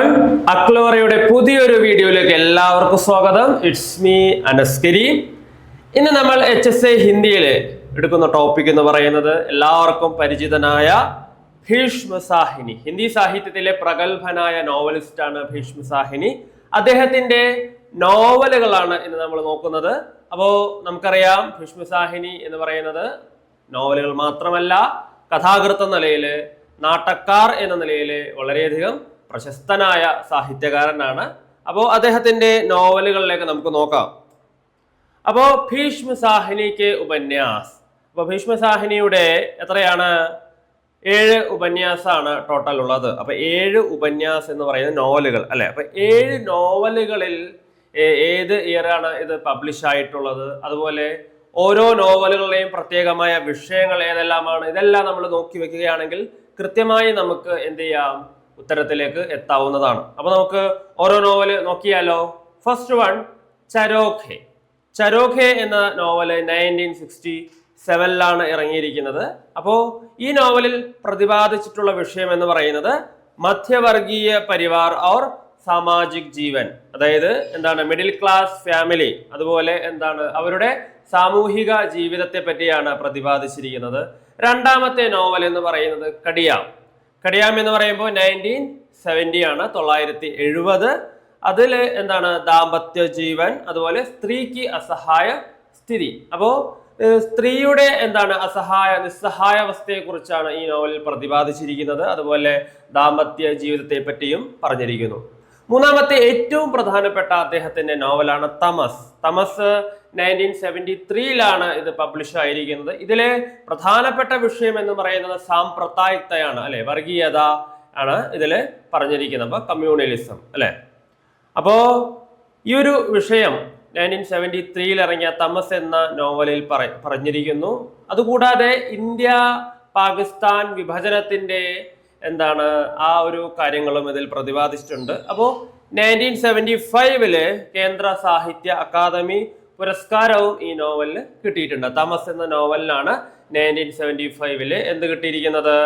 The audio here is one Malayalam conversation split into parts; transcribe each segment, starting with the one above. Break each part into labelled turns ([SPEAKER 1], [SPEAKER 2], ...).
[SPEAKER 1] വൺ അക്ലോറയുടെ പുതിയൊരു വീഡിയോയിലേക്ക് എല്ലാവർക്കും സ്വാഗതം. It's me Anaskari. ഇന്ന് നമ്മൾ എച്ച് എസ് എ ഹിന്ദിയിൽ എടുക്കുന്ന ടോപ്പിക് എന്ന് പറയുന്നത് എല്ലാവർക്കും പരിചിതനായ ഭീഷ്മ സാഹിനി. ഹിന്ദി സാഹിത്യത്തിലെ പ്രഗത്ഭനായ നോവലിസ്റ്റാണ് ഭീഷ്മ സാഹിനി. അദ്ദേഹത്തിന്റെ നോവലുകളാണ് ഇന്ന് നമ്മൾ നോക്കുന്നത്. അപ്പോൾ നമുക്കറിയാം ഭീഷ്മ സാഹിനി എന്ന് പറയുന്നത് നോവലുകൾ മാത്രമല്ല കഥാകൃത്ത നിലയിൽ നാട്ടക്കാർ എന്ന നിലയിൽ വളരെയധികം പ്രശസ്തനായ സാഹിത്യകാരനാണ്. അപ്പോൾ അദ്ദേഹത്തിന്റെ നോവലുകളിലേക്ക് നമുക്ക് നോക്കാം. അപ്പോൾ ഭീഷ്മ സാഹിനിക്ക് ഉപന്യാസ്. അപ്പൊ ഭീഷ്മ സാഹിനിയുടെ എത്രയാണ്? ഏഴ് ഉപന്യാസാണ് ടോട്ടൽ ഉള്ളത്. അപ്പോൾ ഏഴ് ഉപന്യാസ് എന്ന് പറയുന്ന നോവലുകൾ അല്ലെ? അപ്പോൾ ഏഴ് നോവലുകളിൽ ഏത് ഇയറാണ് ഇത് പബ്ലിഷ് ആയിട്ടുള്ളത്? അതുപോലെ ഓരോ നോവലുകളുടെയും പ്രത്യേകമായ വിഷയങ്ങൾ ഏതെല്ലാമാണ്? ഇതെല്ലാം നമ്മൾ നോക്കി വെക്കുകയാണെങ്കിൽ കൃത്യമായി നമുക്ക് എന്ത് ചെയ്യാം? ഉത്തരത്തിലേക്ക് എത്താവുന്നതാണ്. അപ്പോൾ നമുക്ക് ഓരോ നോവൽ നോക്കിയാലോ? ഫസ്റ്റ് വൺ ചരോഖെ ചരോഖെ എന്ന നോവൽ നയന്റീൻ സിക്സ്റ്റി സെവനിലാണ് ഇറങ്ങിയിരിക്കുന്നത്. അപ്പോൾ ഈ നോവലിൽ പ്രതിപാദിച്ചിട്ടുള്ള വിഷയം എന്ന് പറയുന്നത് മധ്യവർഗീയ പരിവാർ ഓർ സാമാജിക് ജീവൻ. അതായത് എന്താണ് മിഡിൽ ക്ലാസ് ഫാമിലി അതുപോലെ എന്താണ് അവരുടെ സാമൂഹിക ജീവിതത്തെ പറ്റിയാണ് പ്രതിപാദിച്ചിരിക്കുന്നത്. രണ്ടാമത്തെ നോവൽ എന്ന് പറയുന്നത് കടിയാം. കടിയാം എന്ന് പറയുമ്പോൾ നയന്റീൻ സെവന്റി ആണ് തൊള്ളായിരത്തി എഴുപത് അതിൽ എന്താണ്? ദാമ്പത്യ ജീവൻ അതുപോലെ സ്ത്രീക്ക് അസഹായ സ്ഥിതി. അപ്പോൾ സ്ത്രീയുടെ എന്താണ് അസഹായ നിസ്സഹായാവസ്ഥയെക്കുറിച്ചാണ് ഈ നോവലിൽ പ്രതിപാദിച്ചിരിക്കുന്നത്. അതുപോലെ ദാമ്പത്യ ജീവിതത്തെ പറ്റിയും പറഞ്ഞിരിക്കുന്നു. മൂന്നാമത്തെ ഏറ്റവും പ്രധാനപ്പെട്ട അദ്ദേഹത്തിന്റെ നോവലാണ് തമസ്. തമസ് നയന്റീൻ സെവന്റി ത്രീയിലാണ് ഇത് പബ്ലിഷ് ആയിരിക്കുന്നത്. ഇതിലെ പ്രധാനപ്പെട്ട വിഷയം എന്ന് പറയുന്നത് സാമ്പ്രദായികതയാണ് അല്ലെ? വർഗീയത ആണ് ഇതിൽ പറഞ്ഞിരിക്കുന്നത്. അപ്പൊ കമ്മ്യൂണലിസം അല്ലെ? അപ്പോ ഈ ഒരു വിഷയം നയന്റീൻ സെവന്റി ത്രീയിൽ ഇറങ്ങിയ തമസ് എന്ന നോവലിൽ പറ പറഞ്ഞിരിക്കുന്നു. അതുകൂടാതെ ഇന്ത്യ പാകിസ്ഥാൻ വിഭജനത്തിന്റെ എന്താണ് ആ ഒരു കാര്യങ്ങളും ഇതിൽ പ്രതിപാദിച്ചിട്ടുണ്ട്. അപ്പോൾ നയന്റീൻ സെവന്റി ഫൈവിൽ കേന്ദ്ര സാഹിത്യ അക്കാദമി പുരസ്കാരവും ഈ നോവലിന് കിട്ടിയിട്ടുണ്ട്. തമസ് എന്ന നോവലിനാണ് നയന്റീൻ സെവന്റി ഫൈവിൽ എന്ത് കിട്ടിയിരിക്കുന്നത്?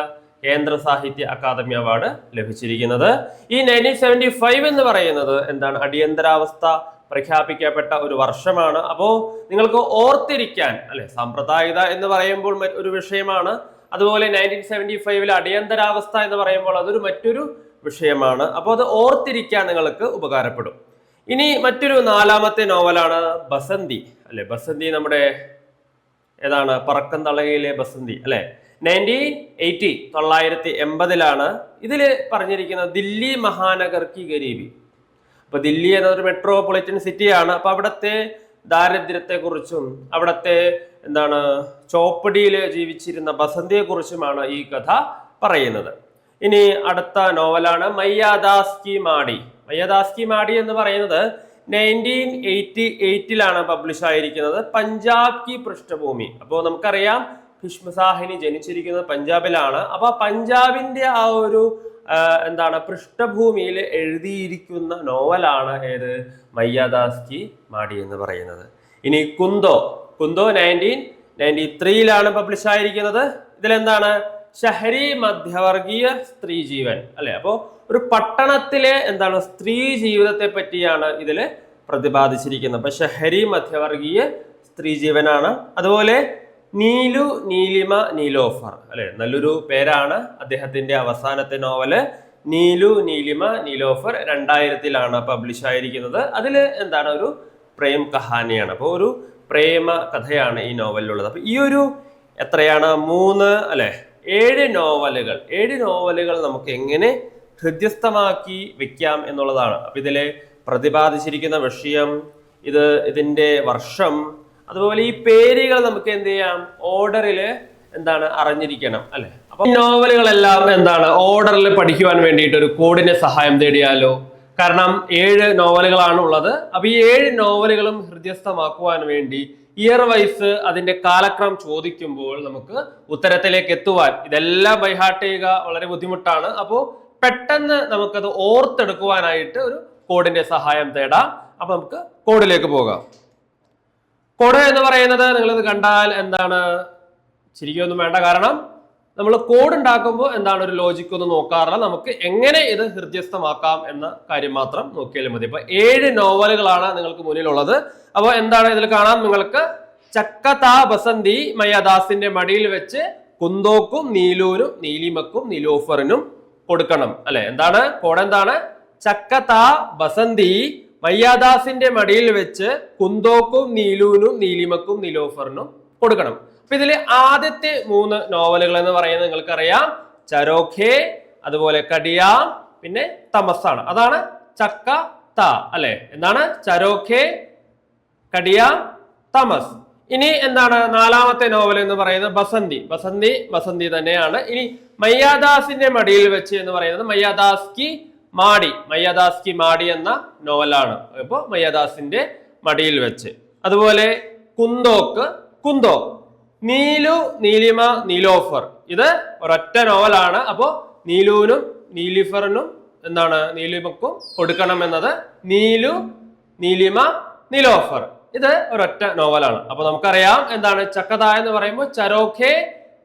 [SPEAKER 1] കേന്ദ്ര സാഹിത്യ അക്കാദമി അവാർഡ് ലഭിച്ചിരിക്കുന്നത്. ഈ നയന്റീൻ സെവന്റി ഫൈവ് എന്ന് പറയുന്നത് എന്താണ്? അടിയന്തരാവസ്ഥ പ്രഖ്യാപിക്കപ്പെട്ട ഒരു വർഷമാണ്. അപ്പോൾ നിങ്ങൾക്ക് ഓർത്തിരിക്കാൻ അല്ലെ സാമ്പ്രദായികത എന്ന് പറയുമ്പോൾ ഒരു വിഷയമാണ് അതുപോലെ നയന്റീൻ സെവന്റി ഫൈവിൽ അടിയന്തരാവസ്ഥ എന്ന് പറയുമ്പോൾ അതൊരു മറ്റൊരു വിഷയമാണ്. അപ്പോൾ അത് ഓർത്തിരിക്കാൻ നിങ്ങൾക്ക് ഉപകാരപ്പെടും. ഇനി മറ്റൊരു നാലാമത്തെ നോവലാണ് ബസന്തി. അല്ലെ ബസന്തി നമ്മുടെ ഏതാണ്? പറക്കം തളകയിലെ ബസന്തി അല്ലെ? നയന്റീൻ എയ്റ്റി തൊള്ളായിരത്തി എൺപതിലാണ് ഇതിൽ പറഞ്ഞിരിക്കുന്നത് ദില്ലി മഹാനഗർ കി ഗരീബി. അപ്പൊ ദില്ലി എന്നൊരു മെട്രോപൊളിറ്റൻ സിറ്റിയാണ് അപ്പൊ അവിടുത്തെ ദാരിദ്ര്യത്തെക്കുറിച്ചും അവിടുത്തെ എന്താണ് ചോപ്പടിയിൽ ജീവിച്ചിരുന്ന ബസന്തിയെ കുറിച്ചുമാണ് ഈ കഥ പറയുന്നത്. ഇനി അടുത്ത നോവലാണ് മയ്യാദാസ് കി മാടി മയ്യാദാസ് കി മാടി എന്ന് പറയുന്നത് നയന്റീൻ എയ്റ്റി എയ്റ്റിലാണ് പബ്ലിഷ് ആയിരിക്കുന്നത് പഞ്ചാബ് കി പൃഷ്ഠഭൂമി. അപ്പോൾ നമുക്കറിയാം ഭീഷ്മസാഹിനി ജനിച്ചിരിക്കുന്നത് പഞ്ചാബിലാണ്. അപ്പോൾ പഞ്ചാബിന്റെ ആ ഒരു എന്താണ് പൃഷ്ഠഭൂമിയിൽ എഴുതിയിരിക്കുന്ന നോവലാണ് ഏത്? മയ്യാദാസ് കി മാടി എന്ന് പറയുന്നത്. ഇനി കുന്തോ കുന്തോ നയന്റീൻ നയന്റി ത്രീയിലാണ് പബ്ലിഷ് ആയിരിക്കുന്നത്. ഇതിലെന്താണ്? ഷഹരി മധ്യവർഗീയ സ്ത്രീ ജീവൻ അല്ലെ? അപ്പോൾ ഒരു പട്ടണത്തിലെ എന്താണ് സ്ത്രീ ജീവിതത്തെ പറ്റിയാണ് ഇതിൽ പ്രതിപാദിച്ചിരിക്കുന്നത്. അപ്പൊ ഷഹരി മധ്യവർഗീയ സ്ത്രീ ജീവനാണ് അതുപോലെ നീലു നീലിമ നീലോഫർ. അല്ലെ? നല്ലൊരു പേരാണ് അദ്ദേഹത്തിന്റെ അവസാനത്തെ നോവൽ. നീലു നീലിമ നീലോഫർ രണ്ടായിരത്തിലാണ് പബ്ലിഷ് ആയിരിക്കുന്നത്. അതിൽ എന്താണ്? ഒരു പ്രേം കഹാനിയാണ്. അപ്പോൾ ഒരു പ്രേമ കഥയാണ് ഈ നോവലിലുള്ളത്. അപ്പോൾ ഈ ഒരു എത്രയാണ്? മൂന്ന് അല്ലെ? ഏഴ് നോവലുകൾ. ഏഴ് നോവലുകൾ നമുക്ക് എങ്ങനെ ഹൃദ്യസ്ഥമാക്കി വെക്കാം എന്നുള്ളതാണ്. അപ്പൊ ഇതിലെ പ്രതിപാദിച്ചിരിക്കുന്ന വിഷയം ഇത് ഇതിന്റെ വർഷം അതുപോലെ ഈ പേരുകൾ നമുക്ക് എന്ത് ചെയ്യാം? ഓർഡറിൽ എന്താണ്? അറിഞ്ഞിരിക്കണം അല്ലെ? അപ്പൊ നോവലുകളെല്ലാം എന്താണ്? ഓർഡറിൽ പഠിക്കുവാൻ വേണ്ടിയിട്ട് ഒരു കോഡിന്റെ സഹായം തേടിയാലോ? കാരണം ഏഴ് നോവലുകളാണ് ഉള്ളത്. അപ്പൊ ഈ ഏഴ് നോവലുകളും ഹൃദ്യസ്ഥമാക്കുവാൻ വേണ്ടി ഇയർ വൈസ് അതിന്റെ കാലക്രമം ചോദിക്കുമ്പോൾ നമുക്ക് ഉത്തരത്തിലേക്ക് എത്തുവാൻ ഇതെല്ലാം ബൈഹാർട്ട് ചെയ്യുക വളരെ ബുദ്ധിമുട്ടാണ്. അപ്പോൾ പെട്ടെന്ന് നമുക്കത് ഓർത്തെടുക്കുവാനായിട്ട് ഒരു കോഡിന്റെ സഹായം തേടാം. അപ്പൊ നമുക്ക് കോഡിലേക്ക് പോകാം. കോഡ് എന്ന് പറയുന്നത് നിങ്ങളിത് കണ്ടാൽ എന്താണ്? ചിരിക്കൊന്നും വേണ്ട. കാരണം നമ്മൾ കോഡ് ഉണ്ടാക്കുമ്പോൾ എന്താണ് ഒരു ലോജിക് ഒന്ന് നോക്കാറില്ല. നമുക്ക് എങ്ങനെ ഇത് ഹൃദ്യസ്ഥമാക്കാം എന്ന കാര്യം മാത്രം നോക്കിയാലും മതി. അപ്പൊ ഏഴ് നോവലുകളാണ് നിങ്ങൾക്ക് മുന്നിലുള്ളത്. അപ്പോൾ എന്താണ് ഇതിൽ കാണാം? നിങ്ങൾക്ക് ചക്കതാ ബസന്തി മയദാസിന്റെ മടിയിൽ വെച്ച് കുന്തോക്കും നീലൂനും നീലിമക്കും നിലോഫറിനും കൊടുക്കണം. അല്ലെ? എന്താണ്? കോഡ് എന്താണ്? ചക്കതാ ബസന്തി മയ്യാദാസിന്റെ മടിയിൽ വെച്ച് കുന്തോക്കും നീലൂനും നീലിമക്കും നിലോഫറിനും കൊടുക്കണം. അപ്പൊ ഇതിലെ ആദ്യത്തെ മൂന്ന് നോവലുകൾ എന്ന് പറയുന്നത് നിങ്ങൾക്കറിയാം. ചരോഖെ അതുപോലെ കടിയാ പിന്നെ തമസാണ് അതാണ് ചക്ക ത അല്ലെ? എന്താണ്? ചരോഖെ കടിയാ തമസ്. ഇനി എന്താണ് നാലാമത്തെ നോവൽ എന്ന് പറയുന്നത്? ബസന്തി. ബസന്തി ബസന്തി തന്നെയാണ്. ഇനി മയ്യാദാസിന്റെ മടിയിൽ വെച്ച് എന്ന് പറയുന്നത് മയ്യാദാസ് കി മാടി മയ്യദാസ്കി മാടി എന്ന നോവലാണ്. അപ്പോ മയ്യദാസിന്റെ മടിയിൽ വെച്ച്. അതുപോലെ കുന്തോക്ക് കുന്തോ നീലു നീലിമ നീലോഫർ. ഇത് ഒരൊറ്റ നോവലാണ്. അപ്പോ നീലുവിനും നീലിഫറിനും എന്താണ്? നീലിമക്കും കൊടുക്കണം എന്നത് നീലു നീലിമ നീലോഫർ. ഇത് ഒരൊറ്റ നോവലാണ്. അപ്പൊ നമുക്കറിയാം എന്താണ്? ചക്കത എന്ന് പറയുമ്പോൾ ചരോഖെ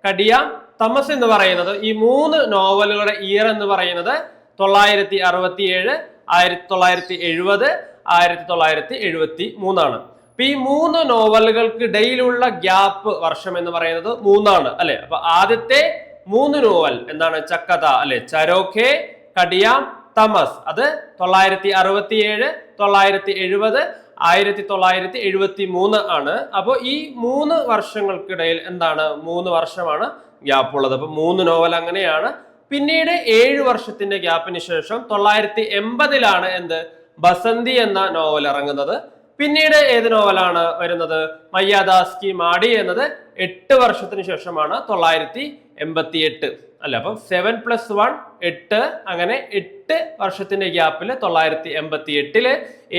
[SPEAKER 1] കടിയ തമസ് എന്ന് പറയുന്നത്. ഈ മൂന്ന് നോവലുകളുടെ ഇയർ എന്ന് പറയുന്നത് തൊള്ളായിരത്തി അറുപത്തി ഏഴ് ആയിരത്തി തൊള്ളായിരത്തി എഴുപത് ആയിരത്തി തൊള്ളായിരത്തി എഴുപത്തി മൂന്നാണ് അപ്പൊ ഈ മൂന്ന് നോവലുകൾക്കിടയിലുള്ള ഗ്യാപ്പ് വർഷം എന്ന് പറയുന്നത് മൂന്നാണ് അല്ലെ? അപ്പൊ ആദ്യത്തെ മൂന്ന് നോവൽ എന്താണ്? ചക്കത അല്ലെ? ചരോഖെ കടിയാം തമസ്. അത് തൊള്ളായിരത്തി അറുപത്തി ഏഴ് തൊള്ളായിരത്തി എഴുപത് ആയിരത്തി തൊള്ളായിരത്തി എഴുപത്തി മൂന്ന് ആണ്. അപ്പോൾ ഈ മൂന്ന് വർഷങ്ങൾക്കിടയിൽ എന്താണ്? മൂന്ന് വർഷമാണ് ഗ്യാപ്പ് ഉള്ളത് അപ്പൊ മൂന്ന് നോവൽ അങ്ങനെയാണ്. പിന്നീട് ഏഴ് വർഷത്തിന്റെ ഗ്യാപ്പിന് ശേഷം തൊള്ളായിരത്തി എൺപതിലാണ് എന്ത്? ബസന്തി എന്ന നോവൽ ഇറങ്ങുന്നത്. പിന്നീട് ഏത് നോവലാണ് വരുന്നത്? മയ്യാദാസ് കി മാടി എന്നത് എട്ട് വർഷത്തിന് ശേഷമാണ് തൊള്ളായിരത്തി എൺപത്തി എട്ട് അല്ല അപ്പം സെവൻ പ്ലസ് വൺ എട്ട് അങ്ങനെ എട്ട് വർഷത്തിന്റെ ഗ്യാപ്പിൽ തൊള്ളായിരത്തി എൺപത്തി എട്ടിൽ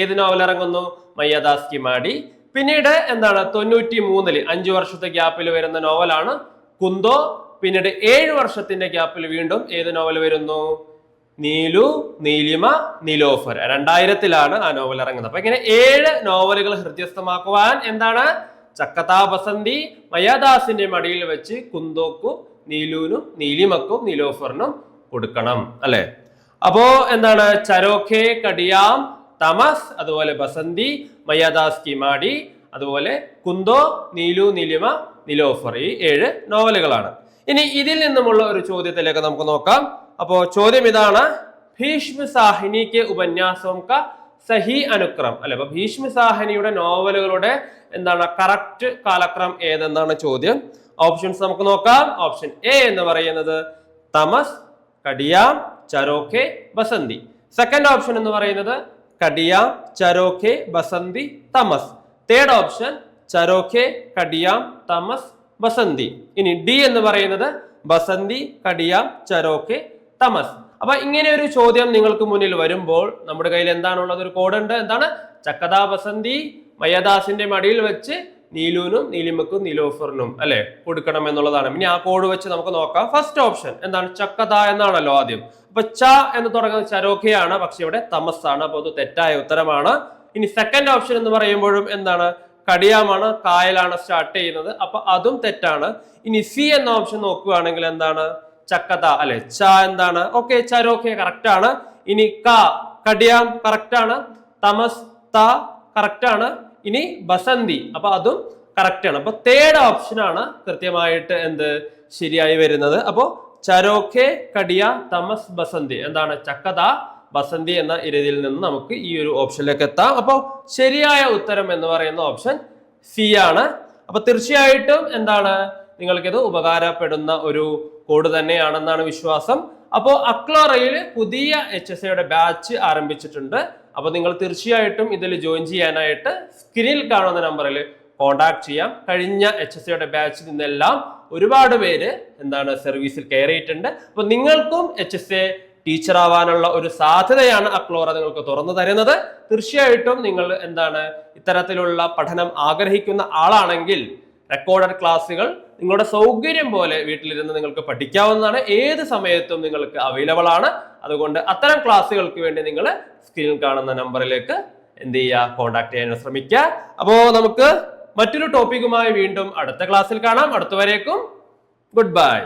[SPEAKER 1] ഏത് നോവൽ ഇറങ്ങുന്നു? മയ്യാദാസ് കി മാടി. പിന്നീട് എന്താണ്? തൊണ്ണൂറ്റി മൂന്നിൽ അഞ്ചു വർഷത്തെ ഗ്യാപ്പിൽ വരുന്ന നോവലാണ് കുന്തോ പിന്നീട് ഏഴ് വർഷത്തിന്റെ ഗ്യാപ്പിൽ വീണ്ടും ഏത് നോവൽ വരുന്നു? നീലു നീലിമ നിലോഫർ. രണ്ടായിരത്തിലാണ് ആ നോവൽ ഇറങ്ങുന്നത്. അപ്പൊ ഇങ്ങനെ ഏഴ് നോവലുകൾ ഹൃദ്യസ്ഥമാക്കുവാൻ എന്താണ്? ചക്കതാ ബസന്തി മയാദാസിന്റെ മടിയിൽ വെച്ച് കുന്തോക്കും നീലുവിനും നീലിമക്കും നിലോഫറിനും കൊടുക്കണം അല്ലെ? അപ്പോ എന്താണ്? ചരോഖെ കടിയാം തമസ് അതുപോലെ ബസന്തി മയാദാസ് കിമാടി അതുപോലെ കുന്തോ നീലു നീലിമ നിലോഫർ. ഈ ഏഴ് നോവലുകളാണ്. ഇനി ഇതിൽ നിന്നുമുള്ള ഒരു ചോദ്യത്തിലേക്ക് നമുക്ക് നോക്കാം. അപ്പോ ചോദ്യം ഇതാണ്. ഭീഷ്മ സാഹിനിക്ക് ഉപന്യാസം ക സഹി അനുക്രം. അല്ലെ അപ്പൊ ഭീഷ്മ സാഹിനിയുടെ നോവലുകളുടെ എന്താണ് കറക്റ്റ് കാലക്രം ഏതെന്നാണ് ചോദ്യം. ഓപ്ഷൻസ് നമുക്ക് നോക്കാം. ഓപ്ഷൻ എ എന്ന് പറയുന്നത് തമസ് കടിയാം ചരോഖെ ബസന്തി. സെക്കൻഡ് ഓപ്ഷൻ എന്ന് പറയുന്നത് കടിയാം ചരോഖെ ബസന്തി തമസ്. തേർഡ് ഓപ്ഷൻ ചരോഖെ കടിയാം തമസ് ബസന്തി ഇനി ഡി എന്ന് പറയുന്നത് ബസന്തി കടിയാം ചരോക്കെ തമസ്. അപ്പൊ ഇങ്ങനെ ഒരു ചോദ്യം നിങ്ങൾക്ക് മുന്നിൽ വരുമ്പോൾ നമ്മുടെ കയ്യിൽ എന്താണുള്ളത്? ഒരു ഉണ്ട് എന്താണ്? ചക്കതാ ബസന്തി മയദാസിന്റെ മടിയിൽ വെച്ച് നീലൂനും നീലിമക്കും നീലോഫറിനും അല്ലെ? കൊടുക്കണം എന്നുള്ളതാണ്. ഇനി ആ കോഡ് വെച്ച് നമുക്ക് നോക്കാം. ഫസ്റ്റ് ഓപ്ഷൻ എന്താണ്? ചക്കത എന്നാണല്ലോ ആദ്യം. അപ്പൊ ച എന്ന് തുടങ്ങുന്നത് ചരോഖയാണ് പക്ഷെ ഇവിടെ തമസ് ആണ് അപ്പൊ അത് തെറ്റായ ഉത്തരമാണ്. ഇനി സെക്കൻഡ് ഓപ്ഷൻ എന്ന് പറയുമ്പോഴും എന്താണ്? കടിയാമാണ് കായലാണ് സ്റ്റാർട്ട് ചെയ്യുന്നത്. അപ്പൊ അതും തെറ്റാണ്. ഇനി സി എന്ന ഓപ്ഷൻ നോക്കുകയാണെങ്കിൽ എന്താണ്? ചക്കത അല്ലെ? ച എന്താണ്? ഓക്കെ ചരോക്കെ കറക്റ്റ് ആണ്. ഇനി ക കടിയാം കറക്റ്റ് ആണ്. തമസ് ത കറക്റ്റ് ആണ്. ഇനി ബസന്തി. അപ്പൊ അതും കറക്റ്റ് ആണ്. അപ്പൊ തേർഡ് ഓപ്ഷൻ ആണ് കൃത്യമായിട്ട് എന്ത്? ശരിയായി വരുന്നത്. അപ്പോ ചരോഖെ കടിയ തമസ് ബസന്തി. എന്താണ്? ചക്കത ബസന്തി എന്ന രീതിയിൽ നിന്ന് നമുക്ക് ഈ ഒരു ഓപ്ഷനിലേക്ക് എത്താം. അപ്പോൾ ശരിയായ ഉത്തരം എന്ന് പറയുന്ന ഓപ്ഷൻ സി ആണ്. അപ്പൊ തീർച്ചയായിട്ടും എന്താണ്? നിങ്ങൾക്കിത് ഉപകാരപ്പെടുന്ന ഒരു കോഡ് തന്നെയാണെന്നാണ് വിശ്വാസം. അപ്പോൾ അക്ലോറയിൽ പുതിയ എച്ച് എസ് എയുടെ ബാച്ച് ആരംഭിച്ചിട്ടുണ്ട്. അപ്പോൾ നിങ്ങൾ തീർച്ചയായിട്ടും ഇതിൽ ജോയിൻ ചെയ്യാനായിട്ട് സ്ക്രീനിൽ കാണുന്ന നമ്പറിൽ കോൺടാക്ട് ചെയ്യാം. കഴിഞ്ഞ എച്ച് എസ് എയുടെ ബാച്ചിൽ നിന്നെല്ലാം ഒരുപാട് പേര് എന്താണ് സർവീസിൽ കയറിയിട്ടുണ്ട്. അപ്പോൾ നിങ്ങൾക്കും എച്ച് എസ് എ ടീച്ചർ ആവാനുള്ള ഒരു സാധ്യതയാണ് അക്ലോറ നിങ്ങൾക്ക് തുറന്നു തരുന്നത്. തീർച്ചയായിട്ടും നിങ്ങൾ എന്താണ് ഇത്തരത്തിലുള്ള പഠനം ആഗ്രഹിക്കുന്ന ആളാണെങ്കിൽ റെക്കോർഡഡ് ക്ലാസ്സുകൾ നിങ്ങളുടെ സൗകര്യം പോലെ വീട്ടിലിരുന്ന് നിങ്ങൾക്ക് പഠിക്കാവുന്നതാണ്. ഏത് സമയത്തും നിങ്ങൾക്ക് അവൈലബിൾ ആണ്. അതുകൊണ്ട് അത്തരം ക്ലാസ്സുകൾക്ക് വേണ്ടി നിങ്ങൾ സ്ക്രീനിൽ കാണുന്ന നമ്പറിലേക്ക് എന്ത് ചെയ്യുക കോൺടാക്ട് ചെയ്യാൻ ശ്രമിക്കുക. അപ്പോൾ നമുക്ക് മറ്റൊരു ടോപ്പിക്കുമായി വീണ്ടും അടുത്ത ക്ലാസ്സിൽ കാണാം. അടുത്തവരേക്കും ഗുഡ് ബൈ